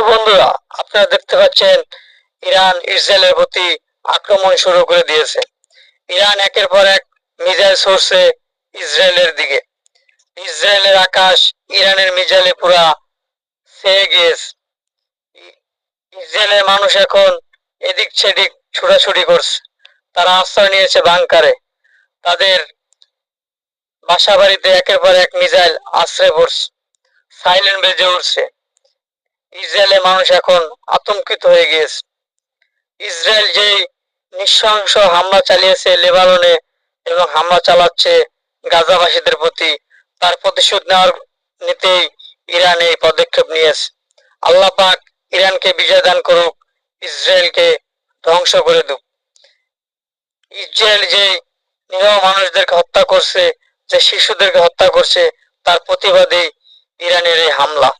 বন্ধুরা, আপনারা দেখতে পাচ্ছেন, ইরান, ইসরায়েলের প্রতি আক্রমণ শুরু করে দিয়েছে। ইরান একের পর এক মিজাইল ছড়ছে ইসরায়েলের দিকে। ইসরায়েলের আকাশ ইরানের মিজাইলে পুরা ছেয়ে গিয়েছে। ইসরায়েলের মানুষ এখন এদিক সেদিক ছুটাছুটি করছে। তারা আশ্রয় নিয়েছে বাংকারে। তাদের বাসা বাড়িতে একের পর এক মিসাইল আশ্রয় পড়ছে। সাইলেন্ট বেজে উঠছে। ইসরায়েলের মানুষ এখন আতঙ্কিত হয়ে গিয়েছে। ইসরায়েল যে নৃশংস হামলা চালিয়েছে লেবাননে এবং হামলা চালাচ্ছে গাজাবাসীদের প্রতি, তার প্রতিশোধ নেওয়ার নিতেই ইরান এই পদক্ষেপ নিয়েছে। আল্লাহ পাক ইরানকে বিজয় দান করুক, ইসরায়েলকে ধ্বংস করে দুক। ইসরায়েল যে নিরহ মানুষদেরকে হত্যা করছে, যে শিশুদেরকে হত্যা করছে, তার প্রতিবাদে ইরানের এই হামলা।